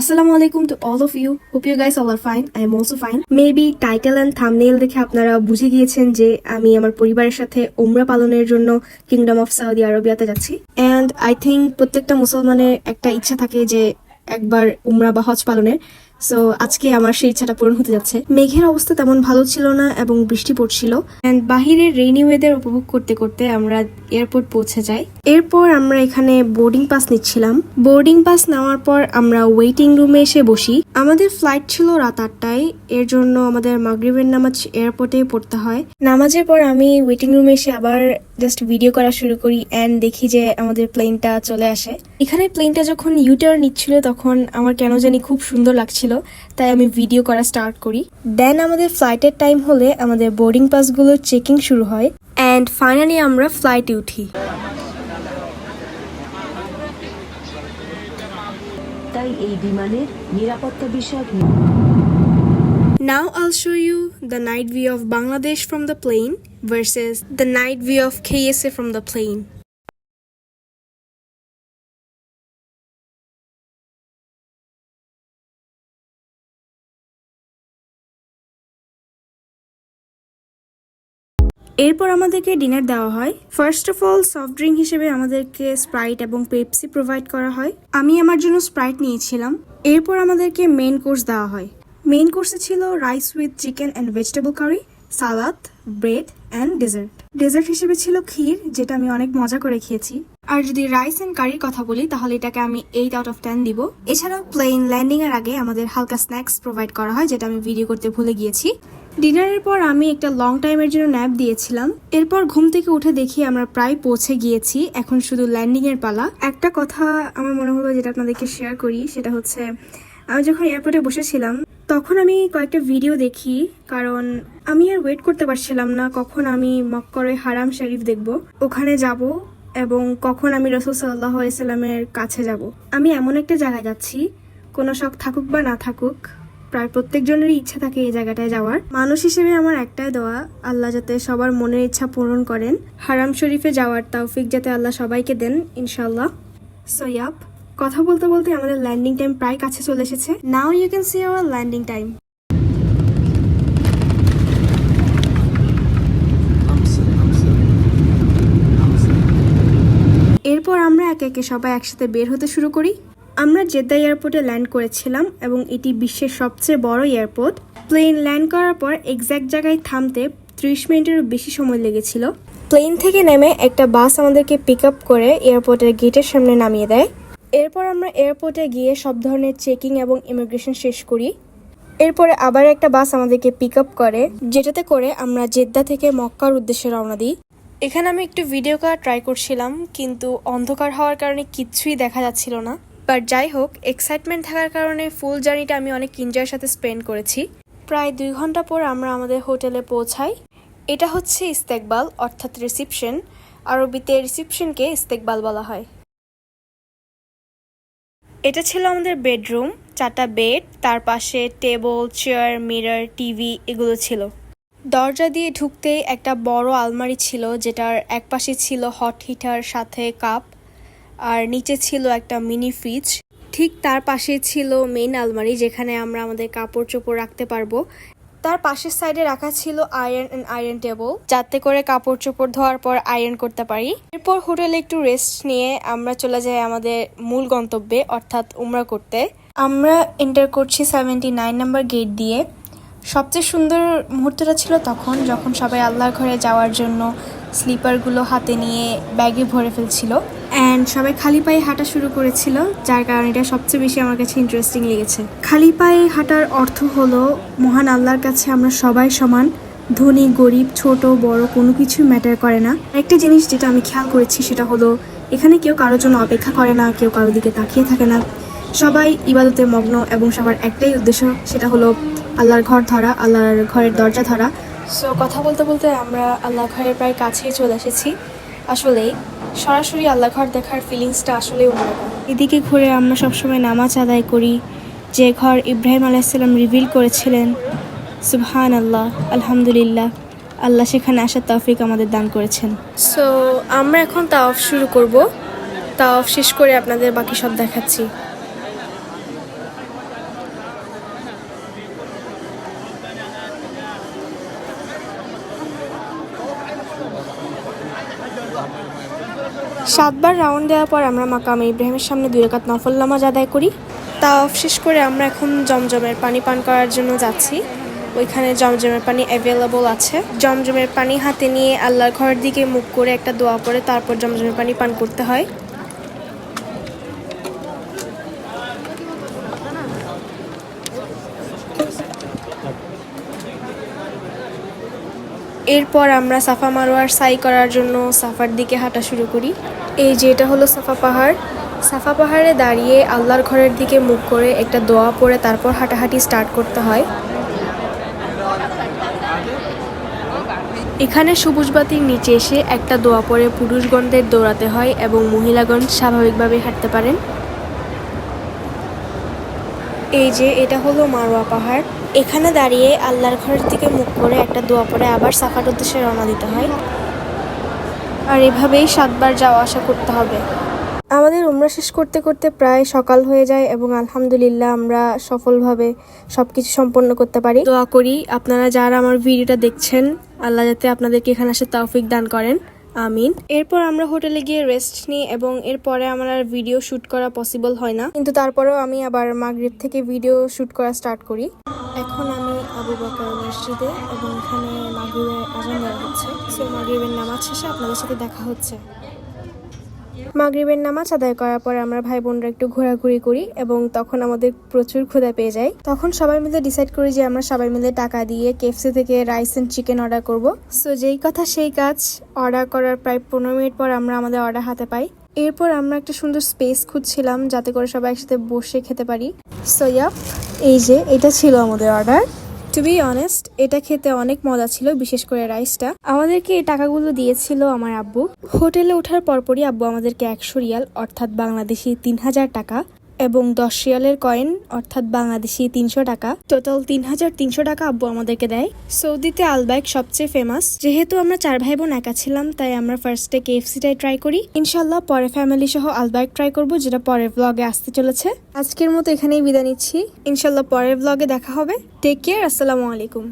Assalamu alaikum to all of you. Hope you guys all are fine I am also fine. Maybe title and thumbnail দেখে আপনারা বুঝে গিয়েছেন যে আমি আমার পরিবারের সাথে ওমরা পালনের জন্য কিংডম অফ সৌদি আরবিয়াতে যাচ্ছি অ্যান্ড আই থিঙ্ক প্রত্যেকটা মুসলমানের একটা ইচ্ছা থাকে যে একবার উমরা বা হজ পালনের সো আজকে আমার সেই ইচ্ছাটা পূরণ হতে যাচ্ছে। মেঘের অবস্থা তেমন ভালো ছিল না এবং বৃষ্টি পড়ছিল। অ্যান্ড বাহিরের রেইনি ওয়েদার উপভোগ করতে করতে আমরা এয়ারপোর্ট পৌঁছে যাই। এরপর আমরা এখানে বোর্ডিং পাস নিচ্ছিলাম। বোর্ডিং পাস নেওয়ার পর আমরা ওয়েটিং রুমে এসে বসি। আমাদের ফ্লাইট ছিল রাত আটটায়। এর জন্য আমাদের মাগরিবের নামাজ এয়ারপোর্টে পড়তে হয়। নামাজের পর আমি ওয়েটিং রুমে এসে আবার জাস্ট ভিডিও করা শুরু করি অ্যান্ড দেখি যে আমাদের প্লেনটা চলে আসে। এখানে প্লেনটা যখন ইউটার নিচ্ছিল তখন আমার কেন জানি খুব সুন্দর লাগছিল। তাই আমি ভিডিও করা স্টার্ট করি দেন আমাদের ফ্লাইটের টাইম হলে আমাদের বোর্ডিং পাসগুলো চেকিং শুরু হয় অ্যান্ড ফাইনালি আমরা ফ্লাইটে উঠি তাই এই বিমানের নিরাপত্তা বিষয়ক Now I'll show you the night view of Bangladesh from the plane versus the night view of KSA from the plane. এরপর আমাদেরকে ডিনার দেওয়া হয়। First of all soft drink হিসেবে আমাদেরকে স্প্রাইট এবং পেপসি প্রোভাইড করা হয়। আমি আমার জন্য স্প্রাইট নিয়েছিলাম। এরপর আমাদেরকে মেন কোর্স দেওয়া হয়। মেন কোর্সে ছিল rice with chicken and vegetable curry salad bread and dessert dessert হিসেবে ছিল ক্ষীর, যেটা আমি অনেক মজা করে খেয়েছি। আর যদি রাইস অ্যান্ড কারির কথা বলি, তাহলে এটাকে আমি এইট আউট অফ টেন দিব। এছাড়াও প্লেন ল্যান্ডিং এর আগে আমাদের হালকা স্ন্যাক্স প্রোভাইড করা হয়, যেটা আমি ভিডিও করতে ভুলে গিয়েছি। ডিনারের পর আমি একটা লং টাইমের জন্য ন্যাপ দিয়েছিলাম। এরপর ঘুম থেকে উঠে দেখি আমরা প্রায় পৌঁছে গিয়েছি, এখন শুধু ল্যান্ডিং এর পালা। একটা কথা আমার মনে হলো যেটা আপনাদেরকে শেয়ার করি, সেটা হচ্ছে, আমি যখন এয়ারপোর্টে বসেছিলাম, তখন আমি কয়েকটা ভিডিও দেখি, কারণ আমি আর ওয়েট করতে পারছিলাম না, কখন আমি মক্করে হারাম শরীফ দেখব, ওখানে যাব, এবং কখন আমি রসুল সাল্লাহ ইসলামের কাছে যাব। আমি এমন একটা জায়গায় যাচ্ছি, কোনো শখ থাকুক বা না থাকুক প্রায় প্রত্যেকজনেরই ইচ্ছা থাকে এই জায়গাটায় যাওয়ার। মানুষ হিসেবে আমার একটাই দোয়া, আল্লাহ যাতে সবার মনের ইচ্ছা পূরণ করেন। হারাম শরীফে যাওয়ার তাওফিক যাতে আল্লাহ সবাইকে দেন ইনশাল্লাহ সৈয়াব কথা বলতে বলতে আমাদের ল্যান্ডিং টাইম প্রায় কাছে চলে এসেছে। Now you can see our landing time এরপর আমরা একে একে সবাই একসাথে বের হতে শুরু করি। আমরা জেদ্দা এয়ারপোর্টে ল্যান্ড করেছিলাম এবং এটি বিশ্বের সবচেয়ে বড় এয়ারপোর্ট। প্লেন ল্যান্ড করার পর এক্স্যাক্ট জায়গায় থামতে ত্রিশ মিনিটেরও বেশি সময় লেগেছিল। প্লেন থেকে নেমে একটা বাস আমাদেরকে পিক আপ করে এয়ারপোর্টের গেটের সামনে নামিয়ে দেয়। এরপর আমরা এয়ারপোর্টে গিয়ে সব ধরনের চেকিং এবং ইমিগ্রেশন শেষ করি। এরপরে আবার একটা বাস আমাদেরকে পিক আপ করে, যেটাতে করে আমরা জেদ্দা থেকে মক্কার উদ্দেশ্যে রওনা দিই। এখানে আমি একটু ভিডিও করা ট্রাই করছিলাম, কিন্তু অন্ধকার হওয়ার কারণে কিচ্ছুই দেখা যাচ্ছিল না। বাট যাই হোক এক্সাইটমেন্ট থাকার কারণে ফুল জার্নিটা আমি অনেক এনজয়ের সাথে স্পেন্ড করেছি। প্রায় দুই ঘণ্টা পর আমরা আমাদের হোটেলে পৌঁছাই। এটা হচ্ছে ইস্তেকবাল, অর্থাৎ রিসিপশন আরবিতে রিসিপশনকে ইস্তেকবাল বলা হয়। এটা ছিল আমাদের বেডরুম চারটা বেড তার পাশে টেবল চেয়ার মিরর টিভি এগুলো ছিল। দরজা দিয়ে ঢুকতেই একটা বড় আলমারি ছিল, যেটার এক পাশে ছিল হট হিটার সাথে কাপ আর নিচে ছিল একটা মিনি ফ্রিজ। ঠিক তার পাশে ছিল মেইন আলমারি যেখানে আমরা আমাদের কাপড় চোপড় রাখতে পারব। তার পাশের সাইডে রাখা ছিল আয়রন অ্যান্ড আয়রন টেবল যাতে করে কাপড় চোপড় ধোয়ার পর আয়রন করতে পারি। এরপর হোটেলে একটু রেস্ট নিয়ে আমরা চলে যাই আমাদের মূল গন্তব্যে, অর্থাৎ উমরা করতে। আমরা এন্টার করছি সেভেন্টি নাইন নাম্বার গেট দিয়ে। সবচেয়ে সুন্দর মুহূর্তটা ছিল তখন, যখন সবাই আল্লাহর ঘরে যাওয়ার জন্য স্লিপারগুলো হাতে নিয়ে ব্যাগে ভরে ফেলছিল। অ্যান্ড সবাই খালি পায়ে হাঁটা শুরু করেছিল, যার কারণে এটা সবচেয়ে বেশি আমার কাছে ইন্টারেস্টিং লেগেছে। খালি পায়ে হাঁটার অর্থ হলো, মহান আল্লাহর কাছে আমরা সবাই সমান, ধনী, গরিব, ছোট, বড়, কোনো কিছু ম্যাটার করে না। একটা জিনিস যেটা আমি খেয়াল করেছি সেটা হলো, এখানে কেউ কারোর জন্য অপেক্ষা করে না, কেউ কারোর দিকে তাকিয়ে থাকে না। সবাই ইবাদতে মগ্ন এবং সবার একটাই উদ্দেশ্য, সেটা হলো আল্লাহর ঘর ধরা, আল্লাহর ঘরের দরজা ধরা। সো কথা বলতে বলতে আমরা আল্লাহ ঘরের প্রায় কাছেই চলে এসেছি। আসলেই সরাসরি আল্লাহ ঘর দেখার ফিলিংসটা আসলে অন্যরকম। এদিকে ঘুরে আমরা সবসময় নামাজ আদায় করি যে ঘর ইব্রাহিম আলাইসাল্লাম রিভিল করেছিলেন। সুবহান আল্লাহ আলহামদুলিল্লাহ আল্লাহ সেখানে আসার তাফিক আমাদের দান করেছেন। সো আমরা এখন তাওয়াফ শুরু করব। তাওয়াফ শেষ করে আপনাদের বাকি সব দেখাচ্ছি। সাতবার রাউন্ড দেওয়ার পর আমরা মাকাম ইব্রাহিমের সামনে দুই রকাত নফল নামাজ আদায় করি। তা অফ শেষ করে আমরা এখন জমজমের পানি পান করার জন্য যাচ্ছি। ওইখানে জমজমের পানি অ্যাভেলেবল আছে। জমজমের পানি হাতে নিয়ে আল্লাহর ঘরের দিকে মুখ করে একটা দোয়া পরে তারপর জমজমের পানি পান করতে হয়। এরপর আমরা সাফা মারোয়ার সাই করার জন্য সাফার দিকে হাঁটা শুরু করি। এই যে এটা হলো সাফা পাহাড়। সাফা পাহাড়ে দাঁড়িয়ে আল্লাহর ঘরের দিকে মুখ করে একটা দোয়া পড়ে তারপর হাঁটাহাঁটি স্টার্ট করতে হয়। এখানে সবুজ বাতির নিচে এসে একটা দোয়া পরে পুরুষগণদের দৌড়াতে হয় এবং মহিলাগণ স্বাভাবিকভাবে হাঁটতে পারেন। এই যে এটা হলো মারোয়া পাহাড়। এখানে দাঁড়িয়ে আল্লাহর ঘরের দিকে মুখ করে একটা দোয়া পরে আবার সাফার উদ্দেশ্যে রওনা দিতে হয়। আর এভাবেই সাতবার যাওয়া আসা করতে হবে। আমাদের উমরা শেষ করতে করতে প্রায় সকাল হয়ে যায় এবং আলহামদুলিল্লাহ আমরা সফলভাবে সব কিছু সম্পন্ন করতে পারি। দোয়া করি আপনারা যারা আমার ভিডিওটা দেখছেন, আল্লাহ যাতে আপনাদেরকে এখানে আসে তৌফিক দান করেন। আমিন। এরপর আমরা হোটেলে গিয়ে রেস্ট নিই এবং এরপরে আমার আর ভিডিও শ্যুট করা পসিবল হয় না। কিন্তু তারপরেও আমি আবার মাগরিব থেকে ভিডিও শ্যুট করা স্টার্ট করি। এখন আমি আবু বকর মসজিদে এবং এখানে মাগরিবের আজান দেওয়া হচ্ছে। সো মাগরিবের নামাজ শেষে আপনাদের সাথে দেখা হচ্ছে। মাগরিবের নামাজ আদায় করার পর আমরা ভাই বোনরা একটু ঘোরাঘুরি করি এবং তখন আমাদের প্রচুর ক্ষুধা পেয়ে যায়। তখন সবাই মিলে ডিসাইড করি যে আমরা সবাই মিলে টাকা দিয়ে কেএফসি থেকে রাইস এন্ড চিকেন অর্ডার করব। সো যেই কথা সেই কাজ অর্ডার করার প্রায় পনেরো মিনিট পর আমরা আমাদের অর্ডার হাতে পাই। এরপর আমরা একটা সুন্দর স্পেস খুঁজছিলাম যাতে করে সবাই একসাথে বসে খেতে পারি। সো এই যে এটা ছিল আমাদের অর্ডার টু বি অনেস্ট এটা খেতে অনেক মজা ছিল, বিশেষ করে রাইসটা আমাদেরকে এই টাকাগুলো দিয়েছিল আমার আব্বু। হোটেলে ওঠার পরপরই আব্বু আমাদেরকে একশো রিয়াল, অর্থাৎ বাংলাদেশি তিন হাজার টাকা এবং দশ রিয়ালের কয়েন অর্থাৎ বাংলাদেশি তিনশো টাকা। টোটাল তিন হাজার তিনশো টাকা আব্বু আমাদেরকে দেয়। সৌদিতে আলবাইক সবচেয়ে ফেমাস যেহেতু আমরা চার ভাই বোন একা ছিলাম, তাই আমরা ফার্স্টে কেএফসিটাই ট্রাই করি। ইনশাল্লাহ পরে ফ্যামিলি সহ আলবাইক ট্রাই করব, যেটা পরের ব্লগে আসতে চলেছে। আজকের মতো এখানেই বিদায় নিচ্ছি। ইনশাল্লাহ পরের ব্লগে দেখা হবে। টেক কেয়ার আসসালামু আলাইকুম।